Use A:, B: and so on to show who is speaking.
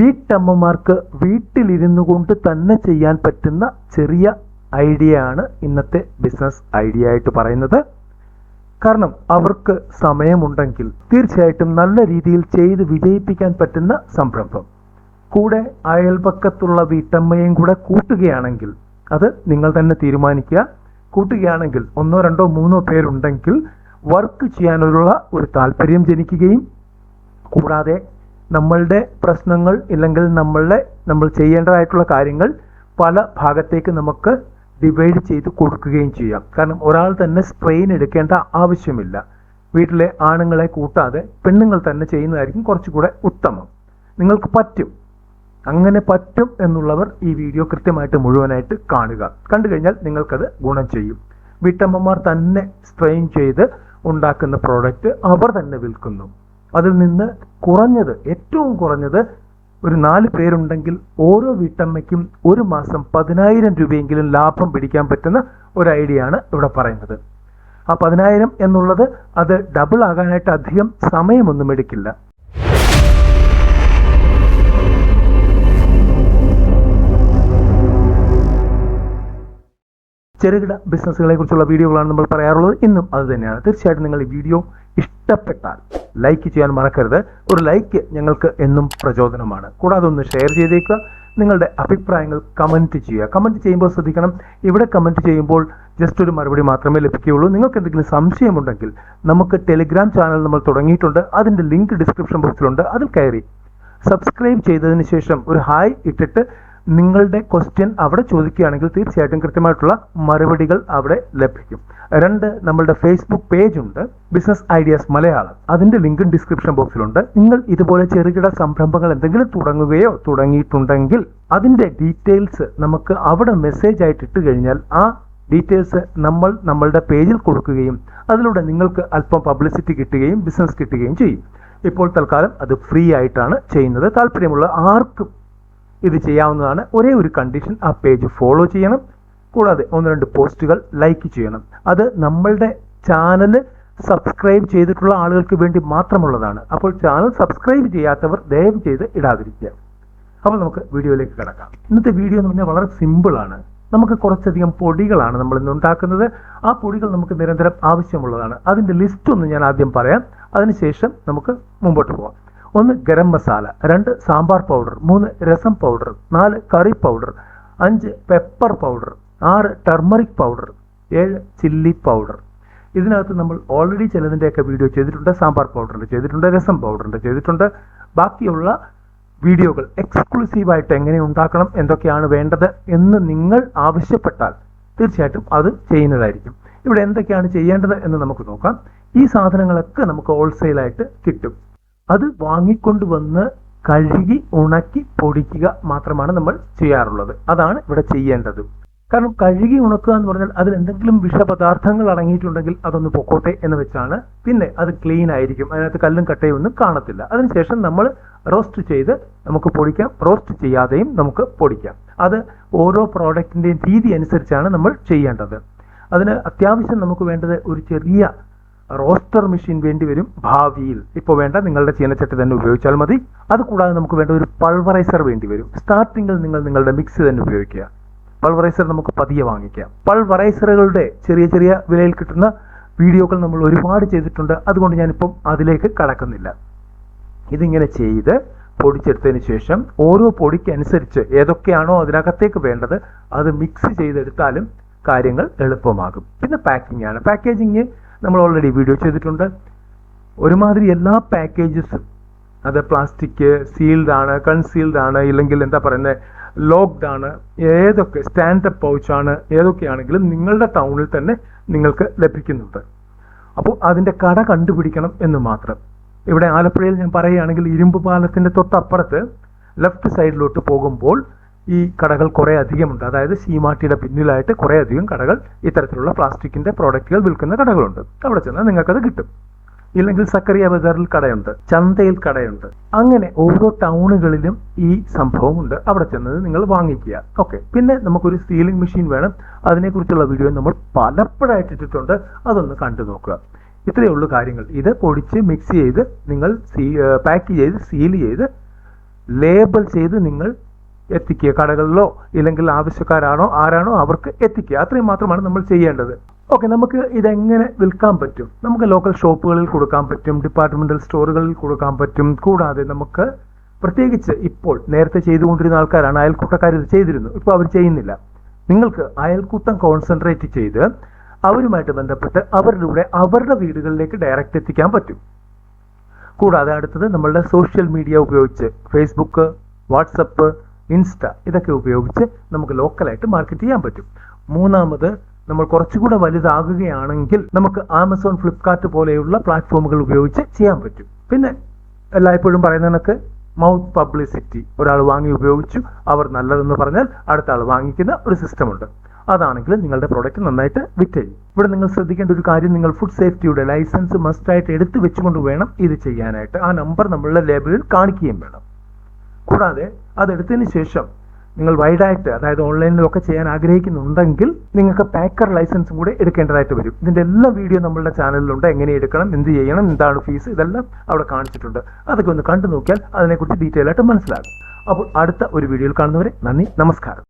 A: വീട്ടമ്മമാർക്ക് വീട്ടിലിരുന്നു കൊണ്ട് തന്നെ ചെയ്യാൻ പറ്റുന്ന ചെറിയ ഐഡിയ ആണ് ഇന്നത്തെ ബിസിനസ് ഐഡിയ ആയിട്ട് പറയുന്നത്. കാരണം അവർക്ക് സമയമുണ്ടെങ്കിൽ തീർച്ചയായിട്ടും നല്ല രീതിയിൽ ചെയ്ത് വിജയിപ്പിക്കാൻ പറ്റുന്ന സംരംഭം. കൂടെ അയൽപക്കത്തുള്ള വീട്ടമ്മയും കൂടെ കൂട്ടുകയാണെങ്കിൽ അത് നിങ്ങൾ തന്നെ തീരുമാനിക്കുക. കൂട്ടുകയാണെങ്കിൽ ഒന്നോ രണ്ടോ മൂന്നോ പേരുണ്ടെങ്കിൽ വർക്ക് ചെയ്യാനുള്ള ഒരു താല്പര്യം ജനിക്കുകയും കൂടാതെ നമ്മളുടെ പ്രശ്നങ്ങൾ ഇല്ലെങ്കിൽ നമ്മളുടെ നമ്മൾ ചെയ്യേണ്ടതായിട്ടുള്ള കാര്യങ്ങൾ പല ഭാഗത്തേക്ക് നമുക്ക് ഡിവൈഡ് ചെയ്ത് കൊടുക്കുകയും ചെയ്യാം. കാരണം ഒരാൾ തന്നെ സ്ട്രെയിൻ എടുക്കേണ്ട ആവശ്യമില്ല. വീട്ടിലെ ആണുങ്ങളെ കൂട്ടാതെ പെണ്ണുങ്ങൾ തന്നെ ചെയ്യുന്നതായിരിക്കും കുറച്ചുകൂടെ ഉത്തമം. നിങ്ങൾക്ക് പറ്റും. അങ്ങനെ പറ്റും എന്നുള്ളവർ ഈ വീഡിയോ കൃത്യമായിട്ട് മുഴുവനായിട്ട് കാണുക. കണ്ടു കഴിഞ്ഞാൽ നിങ്ങൾക്കത് ഗുണം ചെയ്യും. വീട്ടമ്മമാർ തന്നെ സ്ട്രെയിൻ ചെയ്ത് ഉണ്ടാക്കുന്ന പ്രോഡക്റ്റ് അവർ തന്നെ വിൽക്കുന്നു. അതിൽ നിന്ന് കുറഞ്ഞത് ഏറ്റവും കുറഞ്ഞത് ഒരു നാല് പേരുണ്ടെങ്കിൽ ഓരോ വീട്ടമ്മയ്ക്കും ഒരു മാസം പതിനായിരം രൂപയെങ്കിലും ലാഭം പിടിക്കാൻ പറ്റുന്ന ഒരു ഐഡിയ ആണ് ഇവിടെ പറയുന്നത്. ആ പതിനായിരം എന്നുള്ളത് അത് ഡബിൾ ആകാനായിട്ട് അധികം സമയമൊന്നും എടുക്കില്ല. ചെറുകിട ബിസിനസ്സുകളെ കുറിച്ചുള്ള വീഡിയോകളാണ് നമ്മൾ പറയാറുള്ളത്. ഇന്നും അത് തന്നെയാണ്. തീർച്ചയായിട്ടും നിങ്ങൾ ഈ വീഡിയോ ഇഷ്ടപ്പെട്ടാൽ ലൈക്ക് ചെയ്യാൻ മറക്കരുത്. ഒരു ലൈക്ക് ഞങ്ങൾക്ക് എന്നും പ്രചോദനമാണ്. കൂടാതെ ഒന്ന് ഷെയർ ചെയ്തേക്കുക. നിങ്ങളുടെ അഭിപ്രായങ്ങൾ കമന്റ് ചെയ്യുക. കമന്റ് ചെയ്യുമ്പോൾ ശ്രദ്ധിക്കണം. ഇവിടെ കമന്റ് ചെയ്യുമ്പോൾ ജസ്റ്റ് ഒരു മറുപടി മാത്രമേ ലഭിക്കുകയുള്ളൂ. നിങ്ങൾക്ക് എന്തെങ്കിലും സംശയമുണ്ടെങ്കിൽ നമുക്ക് ടെലിഗ്രാം ചാനൽ നമ്മൾ തുടങ്ങിയിട്ടുണ്ട്. അതിന്റെ ലിങ്ക് ഡിസ്ക്രിപ്ഷൻ ബോക്സിലുണ്ട് അതിൽ കയറി സബ്സ്ക്രൈബ് ചെയ്തതിന് ശേഷം ഒരു ഹായ് ഇട്ടിട്ട് നിങ്ങളുടെ ക്വസ്റ്റ്യൻ അവിടെ ചോദിക്കുകയാണെങ്കിൽ തീർച്ചയായിട്ടും കൃത്യമായിട്ടുള്ള മറുപടികൾ അവിടെ ലഭിക്കും. രണ്ട് നമ്മളുടെ ഫേസ്ബുക്ക് പേജ് ഉണ്ട്. Business ideas Malayalam. അതിന്റെ ലിങ്കും ഡിസ്ക്രിപ്ഷൻ ബോക്സിലുണ്ട് നിങ്ങൾ ഇതുപോലെ ചെറുകിട സംരംഭങ്ങൾ എന്തെങ്കിലും തുടങ്ങുകയോ തുടങ്ങിയിട്ടുണ്ടെങ്കിൽ അതിന്റെ ഡീറ്റെയിൽസ് നമുക്ക് അവിടെ മെസ്സേജ് ആയിട്ട് ഇട്ട് കഴിഞ്ഞാൽ ആ ഡീറ്റെയിൽസ് നമ്മൾ നമ്മളുടെ പേജിൽ കൊടുക്കുകയും അതിലൂടെ നിങ്ങൾക്ക് അല്പം പബ്ലിസിറ്റി കിട്ടുകയും ബിസിനസ് കിട്ടുകയും ചെയ്യും. ഇപ്പോൾ തൽക്കാലം അത് ഫ്രീ ആയിട്ടാണ് ചെയ്യുന്നത്. താല്പര്യമുള്ള ആർക്കും ഇത് ചെയ്യാവുന്നതാണ് ഒരേ ഒരു കണ്ടീഷൻ ആ പേജ് ഫോളോ ചെയ്യണം. കൂടാതെ ഒന്ന് രണ്ട് പോസ്റ്റുകൾ ലൈക്ക് ചെയ്യണം. അത് നമ്മളുടെ ചാനൽ സബ്സ്ക്രൈബ് ചെയ്തിട്ടുള്ള ആളുകൾക്ക് വേണ്ടി മാത്രമുള്ളതാണ്. അപ്പോൾ ചാനൽ സബ്സ്ക്രൈബ് ചെയ്യാത്തവർ ദയവ് ചെയ്ത് ഇടാതിരിക്കുക. അപ്പോൾ നമുക്ക് വീഡിയോയിലേക്ക് കിടക്കാം. ഇന്നത്തെ വീഡിയോ എന്ന് പറഞ്ഞാൽ വളരെ സിമ്പിളാണ് നമുക്ക് കുറച്ചധികം പൊടികളാണ് നമ്മൾ ഇന്ന് ഉണ്ടാക്കുന്നത്. ആ പൊടികൾ നമുക്ക് നിരന്തരം ആവശ്യമുള്ളതാണ്. അതിന്റെ ലിസ്റ്റ് ഒന്ന് ഞാൻ ആദ്യം പറയാം. അതിനുശേഷം നമുക്ക് മുമ്പോട്ട് പോകാം ഒന്ന് ഗരം മസാല രണ്ട് സാമ്പാർ പൗഡർ മൂന്ന് രസം പൗഡർ നാല് കറി പൗഡർ അഞ്ച് പെപ്പർ പൗഡർ ആറ് ടർമറിക് പൗഡർ ഏഴ് ചില്ലി പൗഡർ. ഇതിനകത്ത് നമ്മൾ ഓൾറെഡി ചിലതിന്റെയൊക്കെ വീഡിയോ ചെയ്തിട്ടുണ്ട്. സാമ്പാർ പൗഡറിന്റെ ചെയ്തിട്ടുണ്ട് രസം പൗഡറിന്റെ ചെയ്തിട്ടുണ്ട്. ബാക്കിയുള്ള വീഡിയോകൾ എക്സ്ക്ലൂസീവായിട്ട് എങ്ങനെ ഉണ്ടാക്കണം എന്തൊക്കെയാണ് വേണ്ടത് എന്ന് നിങ്ങൾ ആവശ്യപ്പെട്ടാൽ തീർച്ചയായിട്ടും അത് ചെയ്യുന്നതായിരിക്കും. ഇവിടെ എന്തൊക്കെയാണ് ചെയ്യേണ്ടത് എന്ന് നമുക്ക് നോക്കാം. ഈ സാധനങ്ങളൊക്കെ നമുക്ക് ഹോൾസെയിലായിട്ട് കിട്ടും. അത് വാങ്ങിക്കൊണ്ട് വന്ന് കഴുകി ഉണക്കി പൊടിക്കുക മാത്രമാണ് നമ്മൾ ചെയ്യാറുള്ളത്. അതാണ് ഇവിടെ ചെയ്യേണ്ടത്. കാരണം കഴുകി ഉണക്കുക എന്ന് പറഞ്ഞാൽ അതിൽ എന്തെങ്കിലും വിഷപദാർത്ഥങ്ങൾ അടങ്ങിയിട്ടുണ്ടെങ്കിൽ അതൊന്ന് പൊക്കോട്ടെ എന്ന് വെച്ചാണ് പിന്നെ അത് ക്ലീൻ ആയിരിക്കും. അതിനകത്ത് കല്ലും കട്ടയും ഒന്നും കാണത്തില്ല. അതിനുശേഷം നമ്മൾ റോസ്റ്റ് ചെയ്ത് നമുക്ക് പൊടിക്കാം. റോസ്റ്റ് ചെയ്യാതെയും നമുക്ക് പൊടിക്കാം. അത് ഓരോ പ്രോഡക്റ്റിന്റെയും രീതി അനുസരിച്ചാണ് നമ്മൾ ചെയ്യേണ്ടത്. അതിന് അത്യാവശ്യം നമുക്ക് വേണ്ടത് ഒരു ചെറിയ റോസ്റ്റർ മെഷീൻ വേണ്ടി വരും ഭാവിയിൽ. ഇപ്പോൾ വേണ്ട നിങ്ങളുടെ ചീനച്ചട്ടി തന്നെ ഉപയോഗിച്ചാൽ മതി. അത് കൂടാതെ നമുക്ക് വേണ്ട ഒരു പൾവറൈസർ വേണ്ടി വരും. സ്റ്റാർട്ടിങ്ങിൽ നിങ്ങൾ നിങ്ങളുടെ മിക്സി തന്നെ ഉപയോഗിക്കുക. പൾവറൈസർ നമുക്ക് പതിയെ വാങ്ങിക്കാം. പൾവറൈസറുകളുടെ ചെറിയ ചെറിയ വിലയിൽ കിട്ടുന്ന വീഡിയോകൾ നമ്മൾ ഒരുപാട് ചെയ്തിട്ടുണ്ട്. അതുകൊണ്ട് ഞാനിപ്പം അതിലേക്ക് കടക്കുന്നില്ല. ഇതിങ്ങനെ ചെയ്ത് പൊടിച്ചെടുത്തതിന് ശേഷം ഓരോ പൊടിക്കനുസരിച്ച് ഏതൊക്കെയാണോ അതിനകത്തേക്ക് വേണ്ടത് അത് മിക്സ് ചെയ്തെടുത്താലും കാര്യങ്ങൾ എളുപ്പമാകും. പിന്നെ പാക്കിംഗ് ആണ്. പാക്കേജിങ് നമ്മൾ ഓൾറെഡി വീഡിയോ ചെയ്തിട്ടുണ്ട്. ഒരുമാതിരി എല്ലാ പാക്കേജസും അത് പ്ലാസ്റ്റിക് സീൽഡ് ആണ് കൺസീൽഡ് ആണ് ഇല്ലെങ്കിൽ എന്താ പറയുന്നത് ലോക്ക്ഡ് ആണ് ഏതൊക്കെ സ്റ്റാൻഡപ്പ് പൗച്ച് ആണ് ഏതൊക്കെയാണെങ്കിലും നിങ്ങളുടെ ടൗണിൽ തന്നെ നിങ്ങൾക്ക് ലഭിക്കുന്നുണ്ട് അപ്പോൾ അതിന്റെ കട കണ്ടുപിടിക്കണം എന്ന് മാത്രം. ഇവിടെ ആലപ്പുഴയിൽ ഞാൻ പറയുകയാണെങ്കിൽ ഇരുമ്പ് പാലത്തിന്റെ തൊട്ടപ്പുറത്ത് ലെഫ്റ്റ് സൈഡിലോട്ട് പോകുമ്പോൾ ഈ കടകൾ കുറേ അധികമുണ്ട്. അതായത് സീമാട്ടിയുടെ പിന്നിലായിട്ട് കുറേ അധികം കടകൾ ഇത്തരത്തിലുള്ള പ്ലാസ്റ്റിക്കിന്റെ പ്രോഡക്റ്റുകൾ വിൽക്കുന്ന കടകളുണ്ട്. അവിടെ ചെന്നാൽ നിങ്ങൾക്കത് കിട്ടും. ഇല്ലെങ്കിൽ സക്കറിയ ബസാറിൽ കടയുണ്ട് ചന്തയിൽ കടയുണ്ട്. അങ്ങനെ ഓരോ ടൗണുകളിലും ഈ സംഭവമുണ്ട്. അവിടെ ചെന്നത് നിങ്ങൾ വാങ്ങിക്കുക. ഓക്കെ. പിന്നെ നമുക്കൊരു സീലിംഗ് മെഷീൻ വേണം. അതിനെക്കുറിച്ചുള്ള വീഡിയോ നമ്മൾ പലപ്പോഴായിട്ട് ഇട്ടിട്ടുണ്ട്. അതൊന്ന് കണ്ടു നോക്കുക. ഇത്രയേ ഉള്ളൂ കാര്യങ്ങൾ. ഇത് പൊടിച്ച് മിക്സ് ചെയ്ത് നിങ്ങൾ പാക്ക് ചെയ്ത് സീൽ ചെയ്ത് ലേബൽ ചെയ്ത് നിങ്ങൾ എത്തിക്കുക. കടകളിലോ ഇല്ലെങ്കിൽ ആവശ്യക്കാരാണോ ആരാണോ അവർക്ക് എത്തിക്കുക. അത്രയും മാത്രമാണ് നമ്മൾ ചെയ്യേണ്ടത്. ഓക്കെ നമുക്ക് ഇതെങ്ങനെ വിൽക്കാൻ പറ്റും? നമുക്ക് ലോക്കൽ ഷോപ്പുകളിൽ കൊടുക്കാൻ പറ്റും ഡിപ്പാർട്ട്മെന്റൽ സ്റ്റോറുകളിൽ കൊടുക്കാൻ പറ്റും. കൂടാതെ നമുക്ക് പ്രത്യേകിച്ച് ഇപ്പോൾ നേരത്തെ ചെയ്തുകൊണ്ടിരുന്ന ആൾക്കാരാണ് അയൽക്കൂട്ടക്കാർ ഇത് ചെയ്തിരുന്നു ഇപ്പോൾ അവർ ചെയ്യുന്നില്ല. നിങ്ങൾക്ക് അയൽക്കൂട്ടം കോൺസെൻട്രേറ്റ് ചെയ്ത് അവരുമായിട്ട് ബന്ധപ്പെട്ട് അവരിലൂടെ അവരുടെ വീടുകളിലേക്ക് ഡയറക്റ്റ് എത്തിക്കാൻ പറ്റും. കൂടാതെ അടുത്തത് നമ്മളുടെ സോഷ്യൽ മീഡിയ ഉപയോഗിച്ച് ഫേസ്ബുക്ക് വാട്സപ്പ് ഇൻസ്റ്റ ഇതൊക്കെ ഉപയോഗിച്ച് നമുക്ക് ലോക്കലായിട്ട് മാർക്കറ്റ് ചെയ്യാൻ പറ്റും. മൂന്നാമത് നമ്മൾ കുറച്ചുകൂടെ വലുതാകുകയാണെങ്കിൽ നമുക്ക് ആമസോൺ ഫ്ലിപ്കാർട്ട് പോലെയുള്ള പ്ലാറ്റ്ഫോമുകൾ ഉപയോഗിച്ച് ചെയ്യാൻ പറ്റും. പിന്നെ എല്ലായ്പ്പോഴും പറയുന്ന കണക്ക് മൗത്ത് പബ്ലിസിറ്റി ഒരാൾ വാങ്ങി ഉപയോഗിച്ചു അവർ നല്ലതെന്ന് പറഞ്ഞാൽ അടുത്ത ആൾ വാങ്ങിക്കുന്ന ഒരു സിസ്റ്റമുണ്ട് അതാണെങ്കിൽ നിങ്ങളുടെ പ്രോഡക്റ്റ് നന്നായിട്ട് വിറ്റ് ചെയ്യും. ഇവിടെ നിങ്ങൾ ശ്രദ്ധിക്കേണ്ട ഒരു കാര്യം നിങ്ങൾ ഫുഡ് സേഫ്റ്റിയുടെ ലൈസൻസ് മസ്റ്റായിട്ട് എടുത്തു വെച്ചുകൊണ്ട് വേണം ഇത് ചെയ്യാനായിട്ട്. ആ നമ്പർ നമ്മളുടെ ലേബലിൽ കാണിക്കുകയും വേണം. കൂടാതെ അതെടുത്തതിന് ശേഷം നിങ്ങൾ വൈഡായിട്ട് അതായത് ഓൺലൈനിലൊക്കെ ചെയ്യാൻ ആഗ്രഹിക്കുന്നുണ്ടെങ്കിൽ നിങ്ങൾക്ക് പാക്കർ ലൈസൻസും കൂടെ എടുക്കേണ്ടതായിട്ട് വരും. ഇതിന്റെ എല്ലാ വീഡിയോ നമ്മളുടെ ചാനലിലുണ്ട്. എങ്ങനെ എടുക്കണം എന്ത് ചെയ്യണം എന്താണ് ഫീസ് ഇതെല്ലാം അവിടെ കാണിച്ചിട്ടുണ്ട്. അതൊക്കെ ഒന്ന് കണ്ടു നോക്കിയാൽ അതിനെക്കുറിച്ച് ഡീറ്റെയിൽ ആയിട്ട് മനസ്സിലാകും. അപ്പോൾ അടുത്ത ഒരു വീഡിയോയിൽ കാണുന്നവരെ നന്ദി നമസ്കാരം.